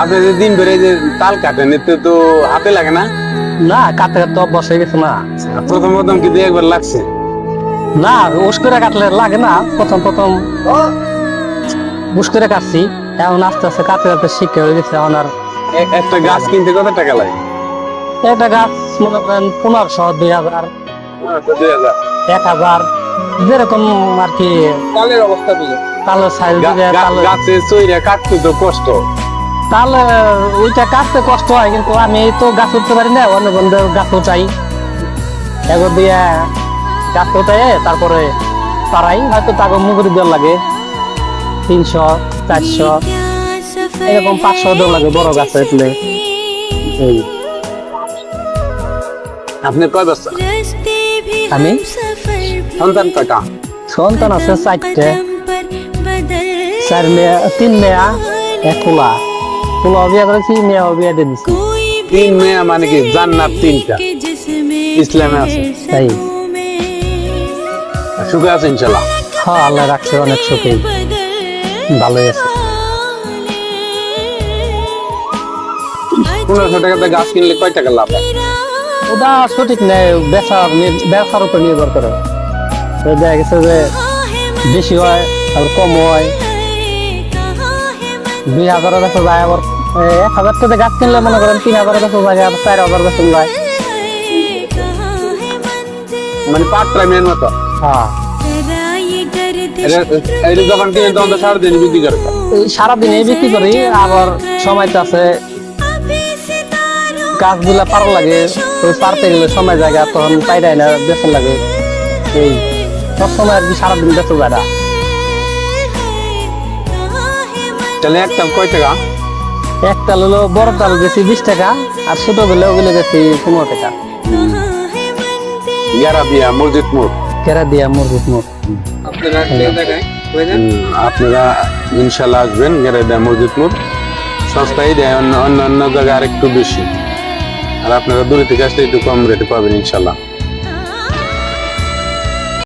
আপনি যে দিন ধরে যে তাল কাটেন এতে তো হাতে লাগে না? না কাটতে কাটতে অভ্যাস হয়ে গেছে না প্রথম প্রথম কিন্তু একবার লাগছে। না উস করে কাটলে লাগে না। প্রথম প্রথম উস করে কাটছি। এখন আস্তে আস্তে কাটতে কাটতে শিক্ষা হয়ে গেছে এখন আর একটা গাছ কিনতে কত টাকা লাগে? একটা গাছ মনে করেন পনেরোশো দুই হাজার। দুই হাজার। এক হাজার। যেরকম আর কি তালের অবস্থা বুঝে তালের সাইজ গাছে চইরা কাটতে তো কষ্ট। তাহলে ওইটা কাটতে কষ্ট হয় কিন্তু আমি তো গাছ উঠতে পারি না অন্য বন্ধুদের গাছ উঠাই। এগো দিয়ে গাছ উঠাই তারপরে তারাই হয়তো তাকে মুগুরি দেওয়ার লাগে। তিনশো চারশো এরকম পাঁচশো দেওয়া লাগে বড় গাছ উঠলে। আপনি কয় বছর? আমি? সন্তান কয়টা? সন্তান আছে চারটে। চার মেয়া তিন মেয়া এক খোলা। খোলা বিয়ে করেছি মেয়া বিয়ে দিয়ে দিচ্ছি তিন মেয়ে মানে কি? জান্নাত তিনটা। ইসলামে আছে। তাই? সুখে আছে ইনশাল্লাহ হ্যাঁ আল্লাহ রাখছে অনেক সুখী ভালোই আছে। পনেরোশো টাকাতে গাছ কিনলে কয় টাকা লাভ ওটা সঠিক নেই বেচার ব্যবসার উপর নির্ভর করে। দেখা গেছে যে বেশি হয় আবার কম হয়। দুই হাজারের কাছে যায় আবার এক হাজার টাকা গাছ কিনলে মনে করেন তিন হাজারের কাছে যায় আবার চার হাজার কাছে যায়। মানে পার্ট টাইমের মতো হ্যাঁ। এটা যখন কিনে তখন তো সারাদিন বিক্রি করে। এই সারাদিন এই বিক্রি করি আবার সময় আছে। গাছগুলা পার লাগে ওই পারতে গেলে সময় জায়গা তখন পাইরাই না বেতন লাগে। এই সব সময় আর কি সারাদিন বেতন যায় তাহলে একটা কয় টাকা? একটা হলো বড় তাল গেছি বিশ টাকা আর ছোটগুলো ওগুলো গেছি পনেরো টাকা। ইয়ারা দিয়া মসজিদ মোড়। কেরা দিয়া মুখ হুম, আপনারা ইনশাল্লাহ আসবেন গেরাইদা মসজিদ মোড়। সস্তায় দেয় অন্য অন্য অন্য জায়গায় আর একটু বেশি। আর আপনারা দূরে থেকে আসলে একটু কম রেটে পাবেন ইনশাল্লাহ